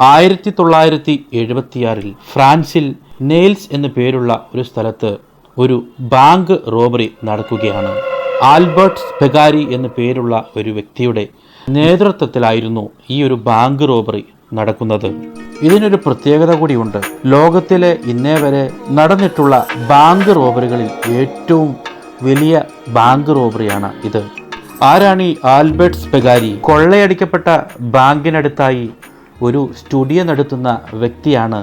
ആയിരത്തി തൊള്ളായിരത്തി എഴുപത്തിയാറിൽ ഫ്രാൻസിൽ നെയിൽസ് എന്നു പേരുള്ള ഒരു സ്ഥലത്ത് ഒരു ബാങ്ക് റോബറി നടക്കുകയാണ്. ആൽബർട്ട് സ്പെഗാരി എന്നു പേരുള്ള ഒരു വ്യക്തിയുടെ നേതൃത്വത്തിലായിരുന്നു ഈ ഒരു ബാങ്ക് റോബറി നടക്കുന്നത്. ഇതിനൊരു പ്രത്യേകത കൂടിയുണ്ട്. ലോകത്തിലെ ഇന്നേ വരെ നടന്നിട്ടുള്ള ബാങ്ക് റോബറികളിൽ ഏറ്റവും വലിയ ബാങ്ക് റോബറിയാണ് ഇത്. ആരാണ് ഈ ആൽബർട്ട് സ്പെഗാരി കൊള്ളയടിക്കപ്പെട്ട ബാങ്കിനടുത്തായി ഒരു സ്റ്റുഡിയോ നടത്തുന്ന വ്യക്തിയാണ്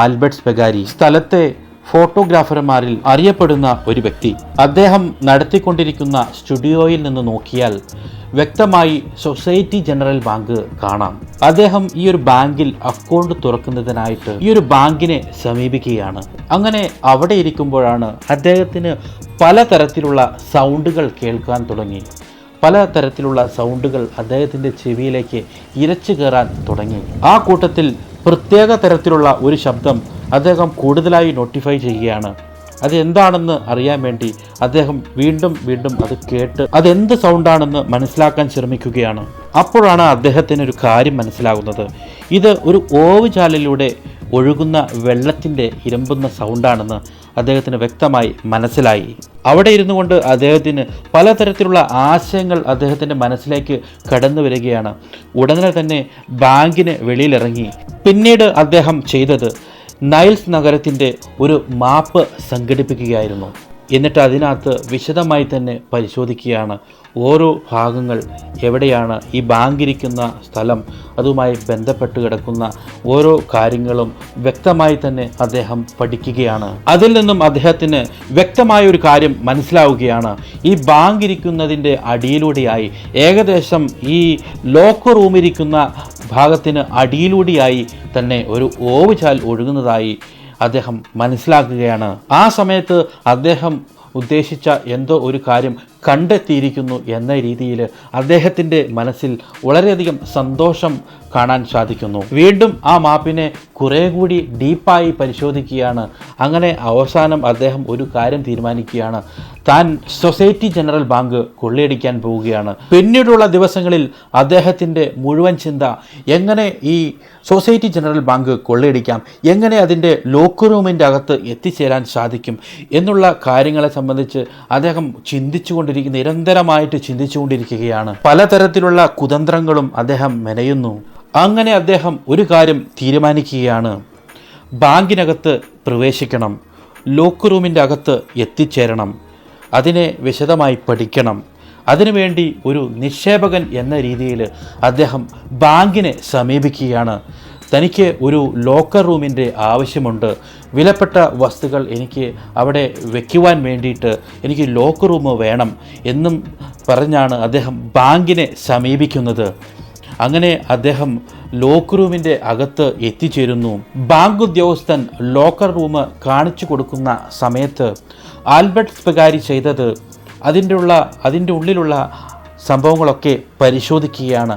ആൽബർട്ട് സ്പെഗാരി സ്ഥലത്തെ ഫോട്ടോഗ്രാഫർമാരിൽ അറിയപ്പെടുന്ന ഒരു വ്യക്തി. അദ്ദേഹം നടത്തിക്കൊണ്ടിരിക്കുന്ന സ്റ്റുഡിയോയിൽ നിന്ന് നോക്കിയാൽ വ്യക്തമായി സൊസൈറ്റി ജനറൽ ബാങ്ക് കാണാം. അദ്ദേഹം ഈ ഒരു ബാങ്കിൽ അക്കൗണ്ട് തുറക്കുന്നതിനായിട്ട് ഈ ഒരു ബാങ്കിനെ സമീപിക്കുകയാണ്. അങ്ങനെ അവിടെ ഇരിക്കുമ്പോഴാണ് അദ്ദേഹത്തിന് പലതരത്തിലുള്ള സൗണ്ടുകൾ കേൾക്കാൻ തുടങ്ങി. പല തരത്തിലുള്ള സൗണ്ടുകൾ അദ്ദേഹത്തിന്റെ ചെവിയിലേക്ക് ഇരച്ചു കയറാൻ തുടങ്ങി. ആ കൂട്ടത്തിൽ പ്രത്യേക തരത്തിലുള്ള ഒരു ശബ്ദം അദ്ദേഹം കൂടുതലായി നോട്ടിഫൈ ചെയ്യുകയാണ്. അത് എന്താണെന്ന് അറിയാൻ വേണ്ടി അദ്ദേഹം വീണ്ടും വീണ്ടും അത് കേട്ട് അതെന്ത് സൗണ്ടാണെന്ന് മനസ്സിലാക്കാൻ ശ്രമിക്കുകയാണ്. അപ്പോഴാണ് അദ്ദേഹത്തിന് ഒരു കാര്യം മനസ്സിലാകുന്നത് ഇത് ഒരു ഓവുചാലിലൂടെ ഒഴുകുന്ന വെള്ളത്തിന്റെ ഇരമ്പുന്ന സൗണ്ടാണെന്ന് അദ്ദേഹത്തിന് വ്യക്തമായി മനസ്സിലായി. അവിടെ ഇരുന്നു കൊണ്ട് അദ്ദേഹത്തിന് പലതരത്തിലുള്ള ആശയങ്ങൾ അദ്ദേഹത്തിന്റെ മനസ്സിലേക്ക് കടന്നു വരികയാണ്. ഉടനെ തന്നെ ബാങ്കിന് വെളിയിലിറങ്ങി. പിന്നീട് അദ്ദേഹം ചെയ്തത് നൈൽസ് നഗരത്തിന്റെ ഒരു മാപ്പ് സംഘടിപ്പിക്കുകയായിരുന്നു. എന്നിട്ട് അതിനകത്ത് വിശദമായി തന്നെ പരിശോധിക്കുകയാണ്. ഓരോ ഭാഗങ്ങൾ എവിടെയാണ് ഈ ബാങ്കിരിക്കുന്ന സ്ഥലം അതുമായി ബന്ധപ്പെട്ട് കിടക്കുന്ന ഓരോ കാര്യങ്ങളും വ്യക്തമായി തന്നെ അദ്ദേഹം പഠിക്കുകയാണ്. അതിൽ നിന്നും അദ്ദേഹത്തിന് വ്യക്തമായ ഒരു കാര്യം മനസ്സിലാവുകയാണ്. ഈ ബാങ്കിരിക്കുന്നതിന്റെ അടിയിലൂടെയായി ഏകദേശം ഈ ലോക്കർ റൂമിരിക്കുന്ന ഭാഗത്തിന് അടിയിലൂടെയായി തന്നെ ഒരു ഓവുചാൽ ഒഴുകുന്നതായി അദ്ദേഹം മനസ്സിലാക്കുകയാണ്. ആ സമയത്ത് അദ്ദേഹം ഉദ്ദേശിച്ച എന്തോ ഒരു കാര്യം കണ്ടെത്തിയിരിക്കുന്നു എന്ന രീതിയിൽ അദ്ദേഹത്തിന്റെ മനസ്സിൽ വളരെയധികം സന്തോഷം കാണാൻ സാധിക്കുന്നു. വീണ്ടും ആ മാപ്പിനെ കുറേ കൂടി ഡീപ്പായി പരിശോധിക്കുകയാണ്. അങ്ങനെ അവസാനം അദ്ദേഹം ഒരു കാര്യം തീരുമാനിക്കുകയാണ്. താൻ സൊസൈറ്റി ജനറൽ ബാങ്ക് കൊള്ളയടിക്കാൻ പോവുകയാണ്. പിന്നീടുള്ള ദിവസങ്ങളിൽ അദ്ദേഹത്തിന്റെ മുഴുവൻ ചിന്ത എങ്ങനെ ഈ സൊസൈറ്റി ജനറൽ ബാങ്ക് കൊള്ളയടിക്കാം? എങ്ങനെ അതിന്റെ ലോക്കർ റൂമിന്റെ അകത്ത് എത്തിച്ചേരാൻ സാധിക്കും? എന്നുള്ള കാര്യങ്ങളെ സംബന്ധിച്ച് അദ്ദേഹം ചിന്തിച്ചുകൊണ്ടിരിക്കുന്ന നിരന്തരമായിട്ട് ചിന്തിച്ചുകൊണ്ടിരിക്കുകയാണ്. പലതരത്തിലുള്ള കുതന്ത്രങ്ങളും അദ്ദേഹം മെനയുന്നു. അങ്ങനെ അദ്ദേഹം ഒരു കാര്യം തീരുമാനിക്കുകയാണ്. ബാങ്കിനകത്ത് പ്രവേശിക്കണം. ലോക്ക് റൂമിന്റെ അകത്ത് എത്തിച്ചേരണം. അതിനെ വിശദമായി പഠിക്കണം. അതിനുവേണ്ടി ഒരു നിക്ഷേപകൻ എന്ന രീതിയിൽ അദ്ദേഹം ബാങ്കിനെ സമീപിക്കുകയാണ്. തനിക്ക് ഒരു ലോക്കർ റൂമിന്റെ ആവശ്യമുണ്ട്. വിലപ്പെട്ട വസ്തുക്കൾ എനിക്ക് അവിടെ വയ്ക്കുവാൻ വേണ്ടിയിട്ട് എനിക്ക് ലോക്കർ റൂം വേണം എന്നും പറഞ്ഞാണ് അദ്ദേഹം ബാങ്കിനെ സമീപിക്കുന്നത്. അങ്ങനെ അദ്ദേഹം ലോക്കർ റൂമിന്റെ അകത്ത് എത്തിച്ചേരുന്നു. ബാങ്ക് ഉദ്യോഗസ്ഥൻ ലോക്കർ റൂം കാണിച്ചു കൊടുക്കുന്ന സമയത്ത് ആൽബർട്ട് സ്പെഗാരി ചെയ്തത് അതിന്റെ ഉള്ള അതിന്റെ ഉള്ളിലുള്ള സംഭവങ്ങളൊക്കെ പരിശോധിക്കുകയാണ്.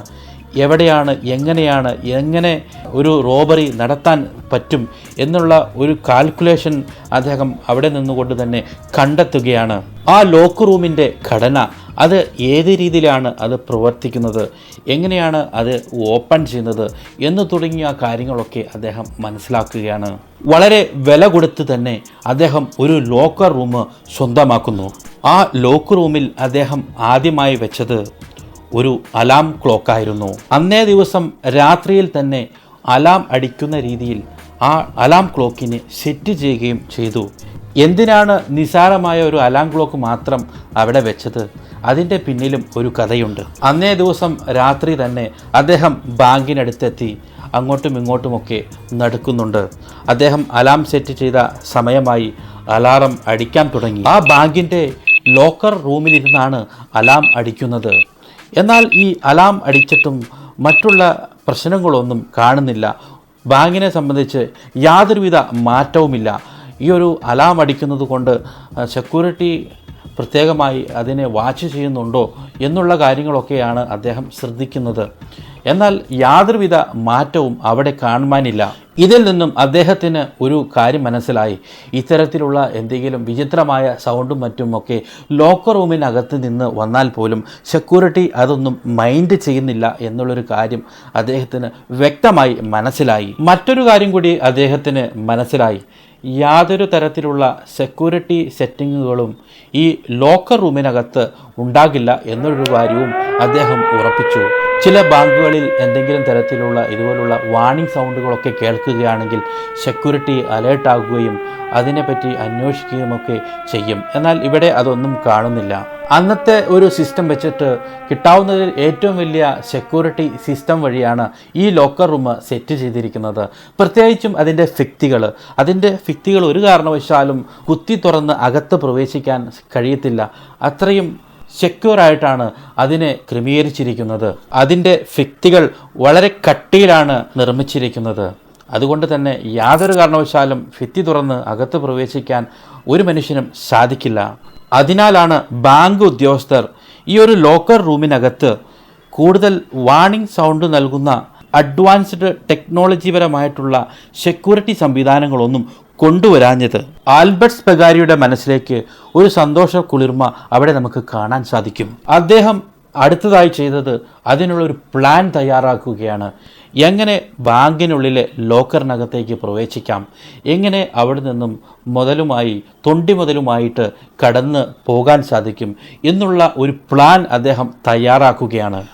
എവിടെയാണ് എങ്ങനെയാണ് എങ്ങനെ ഒരു റോബറി നടത്താൻ പറ്റും എന്നുള്ള ഒരു കാൽക്കുലേഷൻ അദ്ദേഹം അവിടെ നിന്നുകൊണ്ട് തന്നെ കണ്ടെത്തുകയാണ്. ആ ലോക്ക് റൂമിന്റെ ഘടന അത് ഏത് രീതിയിലാണ് അത് പ്രവർത്തിക്കുന്നത് എങ്ങനെയാണ് അത് ഓപ്പൺ ചെയ്യുന്നത് എന്ന് തുടങ്ങിയ കാര്യങ്ങളൊക്കെ അദ്ദേഹം മനസ്സിലാക്കുകയാണ്. വളരെ വില കൊടുത്ത് തന്നെ അദ്ദേഹം ഒരു ലോക്കർ റൂം സ്വന്തമാക്കുന്നു. ആ ലോക്ക് റൂമിൽ അദ്ദേഹം ആദ്യമായി വെച്ചത് ഒരു അലാം ക്ലോക്കായിരുന്നു അന്നേ ദിവസം രാത്രിയിൽ തന്നെ അലാം അടിക്കുന്ന രീതിയിൽ ആ അലാം ക്ലോക്കിന് സെറ്റ് ചെയ്യുകയും ചെയ്തു. എന്തിനാണ് നിസാരമായ ഒരു അലാം ക്ലോക്ക് മാത്രം അവിടെ വെച്ചത്? അതിന്റെ പിന്നിലും ഒരു കഥയുണ്ട്. അന്നേ ദിവസം രാത്രി തന്നെ അദ്ദേഹം ബാങ്കിനടുത്തെത്തി. അങ്ങോട്ടും ഇങ്ങോട്ടുമൊക്കെ നടക്കുന്നുണ്ട്. അദ്ദേഹം അലാം സെറ്റ് ചെയ്ത സമയമായി അലാറം അടിക്കാൻ തുടങ്ങി. ആ ബാങ്കിന്റെ ലോക്കർ റൂമിലിരുന്നാണ് അലാം അടിക്കുന്നത്. എന്നാൽ ഈ അലാം അടിച്ചിട്ടും മറ്റുള്ള പ്രശ്നങ്ങളൊന്നും കാണുന്നില്ല. ബാങ്കിനെ സംബന്ധിച്ച് യാതൊരുവിധ മാറ്റവുമില്ല. ഈ ഒരു അലാം അടിക്കുന്നത് കൊണ്ട് സെക്യൂരിറ്റി പ്രത്യേകമായി അതിനെ വാച്ച് ചെയ്യുന്നുണ്ടോ എന്നുള്ള കാര്യങ്ങളൊക്കെയാണ് അദ്ദേഹം ശ്രദ്ധിക്കുന്നത്. എന്നാൽ യാതൊരുവിധ മാറ്റവും അവിടെ കാണുവാനില്ല. ഇതിൽ നിന്നും അദ്ദേഹത്തിന് ഒരു കാര്യം മനസ്സിലായി. ഇത്തരത്തിലുള്ള എന്തെങ്കിലും വിചിത്രമായ സൗണ്ടും മറ്റുമൊക്കെ ലോക്കർ റൂമിനകത്ത് നിന്ന് വന്നാൽ പോലും സെക്യൂരിറ്റി അതൊന്നും മൈൻഡ് ചെയ്യുന്നില്ല എന്നുള്ളൊരു കാര്യം അദ്ദേഹത്തിന് വ്യക്തമായി മനസ്സിലായി. മറ്റൊരു കാര്യം കൂടി അദ്ദേഹത്തിന് മനസ്സിലായി. യാതൊരു തരത്തിലുള്ള സെക്യൂരിറ്റി സെറ്റിങ്ങുകളും ഈ ലോക്കർ റൂമിനകത്ത് ഉണ്ടാകില്ല എന്നൊരു കാര്യവും അദ്ദേഹം ഉറപ്പിച്ചു. ചില ബാങ്കുകളിൽ എന്തെങ്കിലും തരത്തിലുള്ള ഇതുപോലുള്ള വാണിംഗ് സൗണ്ടുകളൊക്കെ കേൾക്കുകയാണെങ്കിൽ സെക്യൂരിറ്റി അലേർട്ടാകുകയും അതിനെപ്പറ്റി അന്വേഷിക്കുകയുമൊക്കെ ചെയ്യും. എന്നാൽ ഇവിടെ അതൊന്നും കാണുന്നില്ല. അന്നത്തെ ഒരു സിസ്റ്റം വെച്ചിട്ട് കിട്ടാവുന്നതിൽ ഏറ്റവും വലിയ സെക്യൂരിറ്റി സിസ്റ്റം വഴിയാണ് ഈ ലോക്കർ റൂം സെറ്റ് ചെയ്തിരിക്കുന്നത്. പ്രത്യേകിച്ചും അതിന്റെ ഫിക്തികൾ അതിന്റെ ഫിക്തികൾ ഒരു കാരണവശാലും കുത്തി തുറന്ന് അകത്ത് പ്രവേശിക്കാൻ കഴിയത്തില്ല. അത്രയും സെക്യൂർ ആയിട്ടാണ് അതിനെ ക്രമീകരിച്ചിരിക്കുന്നത്. അതിന്റെ ഫിക്തികൾ വളരെ കട്ടിയിലാണ് നിർമ്മിച്ചിരിക്കുന്നത്. അതുകൊണ്ട് തന്നെ യാതൊരു കാരണവശാലും ഭിത്തി തുറന്ന് അകത്ത് പ്രവേശിക്കാൻ ഒരു മനുഷ്യനും സാധിക്കില്ല. അതിനാലാണ് ബാങ്ക് ഉദ്യോഗസ്ഥർ ഈ ഒരു ലോക്കർ റൂമിനകത്ത് കൂടുതൽ വാണിംഗ് സൗണ്ട് നൽകുന്ന അഡ്വാൻസ്ഡ് ടെക്നോളജിപരമായിട്ടുള്ള സെക്യൂരിറ്റി സംവിധാനങ്ങളൊന്നും കൊണ്ടുവരാഞ്ഞത്. ആൽബർട്ട് സ്പെഗാരിയുടെ മനസ്സിലേക്ക് ഒരു സന്തോഷ കുളിർമ അവിടെ നമുക്ക് കാണാൻ സാധിക്കും. അദ്ദേഹം അടുത്തതായി ചെയ്തത് അതിനുള്ളൊരു പ്ലാൻ തയ്യാറാക്കുകയാണ്. എങ്ങനെ ബാങ്കിനുള്ളിലെ ലോക്കറിനകത്തേക്ക് പ്രവേശിക്കാം? എങ്ങനെ അവിടെ നിന്നും മുതലുമായി തൊണ്ടി മുതലുമായിട്ട് കടന്ന് പോകാൻ സാധിക്കും എന്നുള്ള ഒരു പ്ലാൻ അദ്ദേഹം തയ്യാറാക്കുകയാണ്.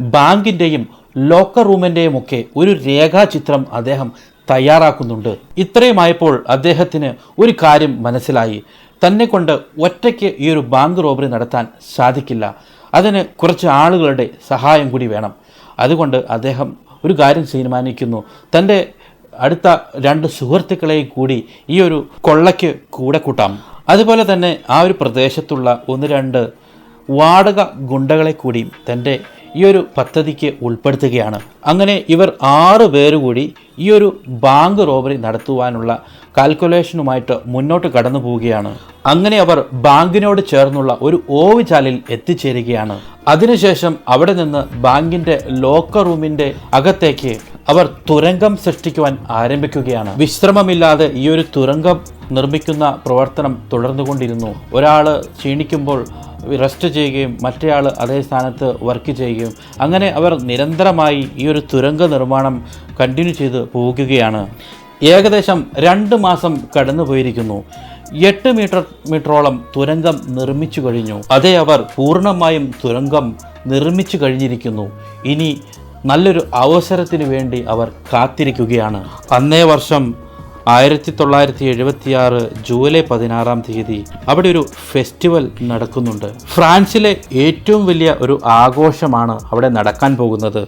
ബാങ്കിന്റെയും ലോക്കർ റൂമിന്റെയും ഒക്കെ ഒരു രേഖാചിത്രം അദ്ദേഹം തയ്യാറാക്കുന്നുണ്ട്. ഇത്രയുമായപ്പോൾ അദ്ദേഹത്തിന് ഒരു കാര്യം മനസ്സിലായി. തന്നെ കൊണ്ട് ഒറ്റയ്ക്ക് ഈ ഒരു ബാങ്ക് റോബറി നടത്താൻ സാധിക്കില്ല. അതിന് കുറച്ച് ആളുകളുടെ സഹായം കൂടി വേണം. അതുകൊണ്ട് അദ്ദേഹം ഒരു കാര്യം തീരുമാനിക്കുന്നു. തന്റെ അടുത്ത രണ്ട് സുഹൃത്തുക്കളെയും കൂടി ഈ ഒരു കൊള്ളയ്ക്ക് കൂടെ കൂട്ടാം. അതുപോലെ തന്നെ ആ ഒരു പ്രദേശത്തുള്ള ഒന്ന് രണ്ട് വാടക ഗുണ്ടകളെ കൂടി തന്റെ ഈ ഒരു പദ്ധതിക്ക് ഉൾപ്പെടുത്തുകയാണ്. അങ്ങനെ ഇവർ ആറ് പേരുകൂടി ഈ ഒരു ബാങ്ക് റോബറി നടത്തുവാനുള്ള കാൽക്കുലേഷനുമായിട്ട് മുന്നോട്ട് കടന്നു പോവുകയാണ്. അങ്ങനെ അവർ ബാങ്കിനോട് ചേർന്നുള്ള ഒരു ഓവുചാലിൽ എത്തിച്ചേരുകയാണ്. അതിനുശേഷം അവിടെ നിന്ന് ബാങ്കിന്റെ ലോക്കർ റൂമിന്റെ അകത്തേക്ക് അവർ തുരങ്കം സൃഷ്ടിക്കുവാൻ ആരംഭിക്കുകയാണ്. വിശ്രമമില്ലാതെ ഈ ഒരു തുരങ്കം നിർമ്മിക്കുന്ന പ്രവർത്തനം തുടർന്നുകൊണ്ടിരുന്നു. ഒരാൾ ക്ഷീണിക്കുമ്പോൾ റെസ്റ്റ് ചെയ്യുകയും മറ്റേയാൾ അതേ സ്ഥാനത്ത് വർക്ക് ചെയ്യുകയും അങ്ങനെ അവർ നിരന്തരമായി ഈ ഒരു തുരങ്ക നിർമ്മാണം കണ്ടിന്യൂ ചെയ്ത് പോകുകയാണ് ഏകദേശം രണ്ട് മാസം കടന്നു പോയിരിക്കുന്നു എട്ട് മീറ്റർ മീറ്ററോളം തുരങ്കം നിർമ്മിച്ചു കഴിഞ്ഞു. അതേ അവർ പൂർണമായും തുരങ്കം നിർമ്മിച്ചു കഴിഞ്ഞിരിക്കുന്നു. ഇനി നല്ലൊരു അവസരത്തിന് വേണ്ടി അവർ കാത്തിരിക്കുകയാണ്. അന്നേ വർഷം ആയിരത്തി തൊള്ളായിരത്തി എഴുപത്തിയാറ് ജൂലൈ പതിനാറാം തീയതി അവിടെ ഒരു ഫെസ്റ്റിവൽ നടക്കുന്നുണ്ട്. ഫ്രാൻസിലെ ഏറ്റവും വലിയ ഒരു ആഘോഷമാണ് അവിടെ നടക്കാൻ പോകുന്നത്.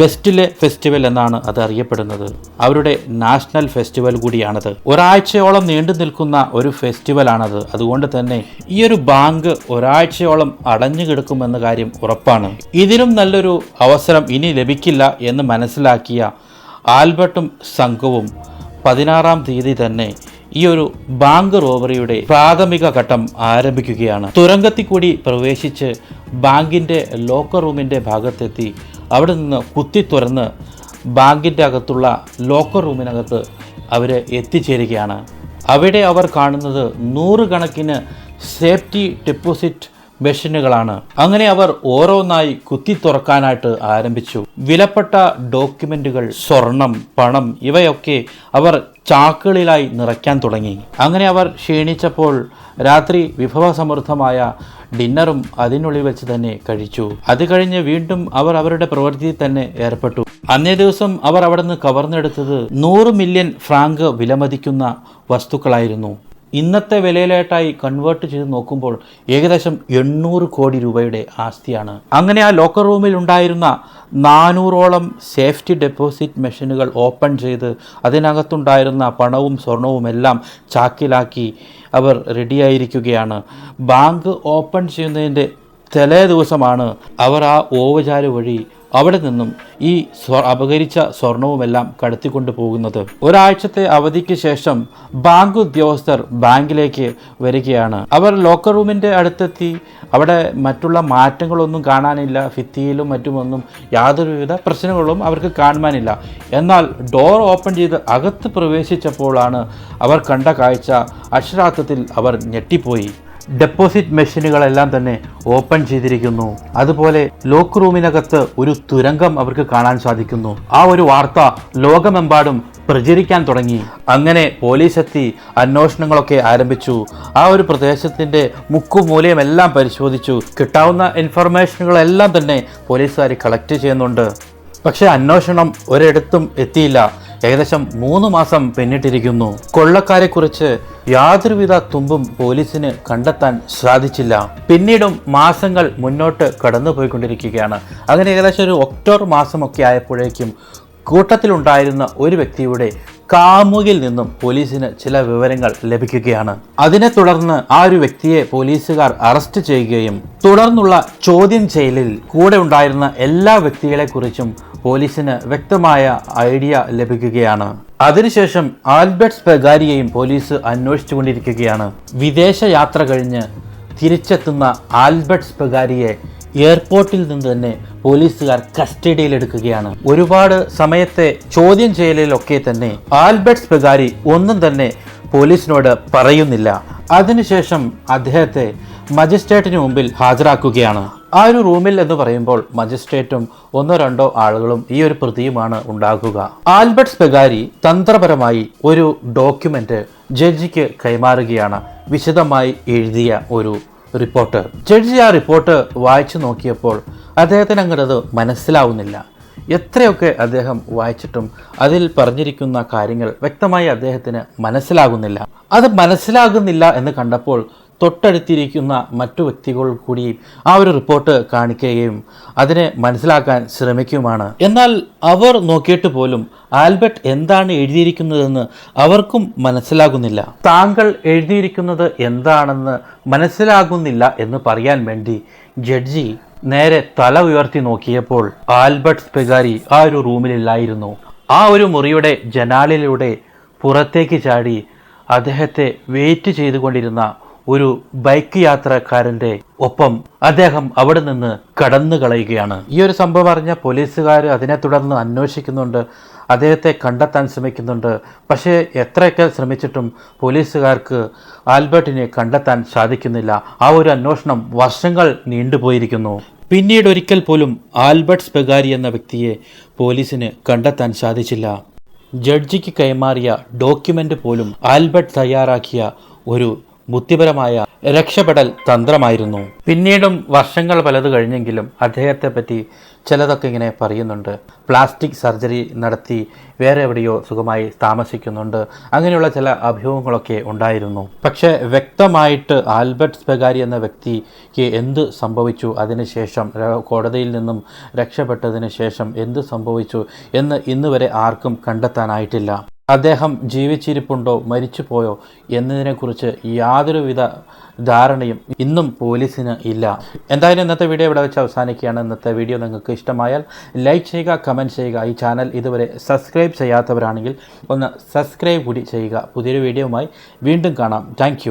ബെസ്റ്റിലെ ഫെസ്റ്റിവൽ എന്നാണ് അത് അറിയപ്പെടുന്നത്. അവരുടെ നാഷണൽ ഫെസ്റ്റിവൽ കൂടിയാണത്. ഒരാഴ്ചയോളം നീണ്ടു നിൽക്കുന്ന ഒരു ഫെസ്റ്റിവലാണത്. അതുകൊണ്ട് തന്നെ ഈ ഒരു ബാങ്ക് ഒരാഴ്ചയോളം അടഞ്ഞു കിടക്കുമെന്ന കാര്യം ഉറപ്പാണ്. ഇതിലും നല്ലൊരു അവസരം ഇനി ലഭിക്കില്ല എന്ന് മനസ്സിലാക്കിയ ആൽബർട്ടും സംഘവും പതിനാറാം തീയതി തന്നെ ഈ ഒരു ബാങ്ക് റോബറിയുടെ പ്രാഥമിക ഘട്ടം ആരംഭിക്കുകയാണ്. തുരങ്കത്തിൽ കൂടി പ്രവേശിച്ച് ബാങ്കിന്റെ ലോക്കർ റൂമിന്റെ ഭാഗത്തെത്തി അവിടെ നിന്ന് കുത്തി തുറന്ന് ബാങ്കിന്റെ അകത്തുള്ള ലോക്കർ റൂമിനകത്ത് അവർ എത്തിച്ചേരുകയാണ്. അവിടെ അവർ കാണുന്നത് നൂറുകണക്കിന് സേഫ്റ്റി ഡെപ്പോസിറ്റ് മെഷീനുകളാണ്. അങ്ങനെ അവർ ഓരോന്നായി കുത്തി തുറക്കാനായിട്ട് ആരംഭിച്ചു. വിലപ്പെട്ട ഡോക്യുമെന്റുകൾ സ്വർണം പണം ഇവയൊക്കെ അവർ ചാക്കുകളിലായി നിറയ്ക്കാൻ തുടങ്ങി. അങ്ങനെ അവർ ക്ഷീണിച്ചപ്പോൾ രാത്രി വിഭവസമൃദ്ധമായ ഡിന്നറും അതിനുള്ളിൽ വെച്ച് തന്നെ കഴിച്ചു. അത് കഴിഞ്ഞ് വീണ്ടും അവർ അവരുടെ പ്രവൃത്തിയിൽ തന്നെ ഏർപ്പെട്ടു. അന്നേ ദിവസം അവർ അവിടെ നിന്ന് കവർന്നെടുത്തത് നൂറ് മില്യൺ ഫ്രാങ്ക് വിലമതിക്കുന്ന വസ്തുക്കളായിരുന്നു. ഇന്നത്തെ വിലയിലായിട്ടായി കൺവേർട്ട് ചെയ്ത് നോക്കുമ്പോൾ ഏകദേശം എണ്ണൂറ് കോടി രൂപയുടെ ആസ്തിയാണ്. അങ്ങനെ ആ ലോക്കർ റൂമിൽ ഉണ്ടായിരുന്ന നാനൂറോളം സേഫ്റ്റി ഡെപ്പോസിറ്റ് മെഷീനുകൾ ഓപ്പൺ ചെയ്ത് അതിനകത്തുണ്ടായിരുന്ന പണവും സ്വർണവും എല്ലാം ചാക്കിലാക്കി അവർ റെഡിയായിരിക്കുകയാണ് ബാങ്ക് ഓപ്പൺ ചെയ്യുന്നതിന്റെ തലേ ദിവസമാണ് അവർ ആ ഓവചാൽ വഴി അവിടെ നിന്നും ഈ അപകരിച്ച സ്വർണവുമെല്ലാം കടത്തിക്കൊണ്ട് പോകുന്നത്. ഒരാഴ്ചത്തെ അവധിക്ക് ശേഷം ബാങ്ക് ഉദ്യോഗസ്ഥർ ബാങ്കിലേക്ക് വരികയാണ്. അവർ ലോക്കർ റൂമിന്റെ അടുത്തെത്തി. അവിടെ മറ്റുള്ള മാറ്റങ്ങളൊന്നും കാണാനില്ല. ഭിത്തിയിലും മറ്റുമൊന്നും യാതൊരുവിധ പ്രശ്നങ്ങളും അവർക്ക് കാണുവാനില്ല. എന്നാൽ ഡോർ ഓപ്പൺ ചെയ്ത് അകത്ത് പ്രവേശിച്ചപ്പോഴാണ് അവർ കണ്ട കാഴ്ച അക്ഷരാർത്ഥത്തിൽ അവർ ഞെട്ടിപ്പോയി. ഡെപ്പോസിറ്റ് മെഷീനുകളെല്ലാം തന്നെ ഓപ്പൺ ചെയ്തിരിക്കുന്നു. അതുപോലെ ലോക്ക് റൂമിനകത്ത് ഒരു തുരങ്കം അവർക്ക് കാണാൻ സാധിക്കുന്നു. ആ ഒരു വാർത്ത ലോകമെമ്പാടും പ്രചരിക്കാൻ തുടങ്ങി. അങ്ങനെ പോലീസ് എത്തി അന്വേഷണങ്ങളൊക്കെ ആരംഭിച്ചു. ആ ഒരു പ്രദേശത്തിന്റെ മുക്കും മൂലയും എല്ലാം പരിശോധിച്ചു. കിട്ടാവുന്ന ഇൻഫർമേഷനുകളെല്ലാം തന്നെ പോലീസുകാർ കളക്ട് ചെയ്യുന്നുണ്ട്. പക്ഷേ അന്വേഷണം ഒരിടത്തും എത്തിയില്ല. ഏകദേശം മൂന്ന് മാസം പിന്നിട്ടിരിക്കുന്നു. കൊള്ളക്കാരെക്കുറിച്ച് യാതൊരുവിധ തുമ്പും പോലീസിന് കണ്ടെത്താൻ സാധിച്ചില്ല. പിന്നീടും മാസങ്ങൾ മുന്നോട്ട് കടന്നുപോയിക്കൊണ്ടിരിക്കുകയാണ്. അങ്ങനെ ഏകദേശം ഒരു ഒക്ടോബർ മാസമൊക്കെ ആയപ്പോഴേക്കും കൂട്ടത്തിലുണ്ടായിരുന്ന ഒരു വ്യക്തിയുടെ കാമുകിൽ നിന്നും പോലീസിന് ചില വിവരങ്ങൾ ലഭിക്കുകയാണ്. അതിനെ തുടർന്ന് ആ ഒരു വ്യക്തിയെ പോലീസുകാർ അറസ്റ്റ് ചെയ്യുകയും തുടർന്നുള്ള ചോദ്യം ചെയ്യലിൽ കൂടെ ഉണ്ടായിരുന്ന എല്ലാ വ്യക്തികളെക്കുറിച്ചും പോലീസിന് വ്യക്തമായ ഐഡിയ ലഭിക്കുകയാണ്. അതിനുശേഷം ആൽബർട്ട് സ്പെഗാരിയെയും പോലീസ് അന്വേഷിച്ചുകൊണ്ടിരിക്കുകയാണ്. വിദേശ യാത്ര കഴിഞ്ഞ് തിരിച്ചെത്തുന്ന ആൽബർട്ട് സ്പെഗാരിയെ എയർപോർട്ടിൽ നിന്ന് തന്നെ പോലീസുകാർ കസ്റ്റഡിയിൽ എടുക്കുകയാണ് ഒരുപാട് സമയത്തെ ചോദ്യം ചെയ്യലിലൊക്കെ തന്നെ ആൽബർട്ട്സ് സ്പെഗാരി ഒന്നും തന്നെ പോലീസിനോട് പറയുന്നില്ല. അതിനുശേഷം അദ്ദേഹത്തെ മജിസ്ട്രേറ്റിന് മുമ്പിൽ ഹാജരാക്കുകയാണ്. ആ ഒരു റൂമിൽ എന്ന് പറയുമ്പോൾ മജിസ്ട്രേറ്റും ഒന്നോ രണ്ടോ ആളുകളും ഈ ഒരു പ്രതിയുമാണ് ഉണ്ടാകുക. ആൽബർട്ട് സ്പെഗാരി തന്ത്രപരമായി ഒരു ഡോക്യുമെന്റ് ജഡ്ജിക്ക് കൈമാറുകയാണ് വിശദമായി എഴുതിയ ഒരു റിപ്പോർട്ട്. ജഡ്ജി ആ റിപ്പോർട്ട് വായിച്ചു നോക്കിയപ്പോൾ അദ്ദേഹത്തിന് അങ്ങനത് മനസ്സിലാവുന്നില്ല. എത്രയൊക്കെ അദ്ദേഹം വായിച്ചിട്ടും അതിൽ പറഞ്ഞിരിക്കുന്ന കാര്യങ്ങൾ വ്യക്തമായി അദ്ദേഹത്തിന് മനസ്സിലാകുന്നില്ല. അത് മനസ്സിലാകുന്നില്ല എന്ന് കണ്ടപ്പോൾ തൊട്ടടുത്തിരിക്കുന്ന മറ്റു വ്യക്തികൾ കൂടി ആ ഒരു റിപ്പോർട്ട് കാണിക്കുകയും അതിനെ മനസ്സിലാക്കാൻ ശ്രമിക്കുമാണ് എന്നാൽ അവർ നോക്കിയിട്ട് പോലും ആൽബർട്ട് എന്താണ് എഴുതിയിരിക്കുന്നതെന്ന് അവർക്കും മനസ്സിലാകുന്നില്ല. താങ്കൾ എഴുതിയിരിക്കുന്നത് എന്താണെന്ന് മനസ്സിലാകുന്നില്ല എന്ന് പറയാൻ വേണ്ടി ജഡ്ജി നേരെ തല ഉയർത്തി നോക്കിയപ്പോൾ ആൽബർട്ട് സ്പെഗാരി ആ ഒരു റൂമിലില്ലായിരുന്നു. ആ ഒരു മുറിയുടെ ജനാലിലൂടെ പുറത്തേക്ക് ചാടി അദ്ദേഹത്തെ വെയിറ്റ് ചെയ്തുകൊണ്ടിരുന്ന ഒരു ബൈക്ക് യാത്രക്കാരന്റെ ഒപ്പം അദ്ദേഹം അവിടെ നിന്ന് കടന്നു കളയുകയാണ്. ഈ ഒരു സംഭവം അറിഞ്ഞ പോലീസുകാർ അതിനെ തുടർന്ന് അന്വേഷിക്കുന്നുണ്ട്. അദ്ദേഹത്തെ കണ്ടെത്താൻ ശ്രമിക്കുന്നുണ്ട്. പക്ഷേ എത്രയൊക്കെ ശ്രമിച്ചിട്ടും പോലീസുകാർക്ക് ആൽബർട്ടിനെ കണ്ടെത്താൻ സാധിക്കുന്നില്ല. ആ ഒരു അന്വേഷണം വർഷങ്ങൾ നീണ്ടുപോയിരിക്കുന്നു പിന്നീട് ഒരിക്കൽ പോലും ആൽബർട്ട് സ്പെഗാരി എന്ന വ്യക്തിയെ പോലീസിന് കണ്ടെത്താൻ സാധിച്ചില്ല. ജഡ്ജിക്ക് കൈമാറിയ ഡോക്യുമെന്റ് പോലും ആൽബർട്ട് തയ്യാറാക്കിയ ഒരു ബുദ്ധിപരമായ രക്ഷപ്പെടൽ തന്ത്രമായിരുന്നു. പിന്നീടും വർഷങ്ങൾ പലത് കഴിഞ്ഞെങ്കിലും അദ്ദേഹത്തെ പറ്റി ചിലതൊക്കെ ഇങ്ങനെ പറയുന്നുണ്ട്. പ്ലാസ്റ്റിക് സർജറി നടത്തി വേറെ എവിടെയോ സുഖമായി താമസിക്കുന്നുണ്ട്. അങ്ങനെയുള്ള ചില അഭിമുഖങ്ങളൊക്കെ ഉണ്ടായിരുന്നു. പക്ഷേ വ്യക്തമായിട്ട് ആൽബർട്ട് സ്പെഗാരി എന്ന വ്യക്തിക്ക് എന്ത് സംഭവിച്ചു? അതിനുശേഷം കോടതിയിൽ നിന്നും രക്ഷപ്പെട്ടതിന് ശേഷം എന്ത് സംഭവിച്ചു? എന്ന് ഇന്നുവരെ ആർക്കും കണ്ടെത്താനായിട്ടില്ല. അദ്ദേഹം ജീവിച്ചിരിപ്പുണ്ടോ മരിച്ചുപോയോ എന്നതിനെക്കുറിച്ച് യാതൊരുവിധ ധാരണയും ഇന്നും പോലീസിന് ഇല്ല. എന്തായാലും ഇന്നത്തെ വീഡിയോ ഇവിടെ വെച്ച് അവസാനിക്കുകയാണ്. ഇന്നത്തെ വീഡിയോ നിങ്ങൾക്ക് ഇഷ്ടമായാൽ ലൈക്ക് ചെയ്യുക കമന്റ് ചെയ്യുക. ഈ ചാനൽ ഇതുവരെ സബ്സ്ക്രൈബ് ചെയ്യാത്തവരാണെങ്കിൽ ഒന്ന് സബ്സ്ക്രൈബ് കൂടി ചെയ്യുക. പുതിയൊരു വീഡിയോയുമായി വീണ്ടും കാണാം. താങ്ക്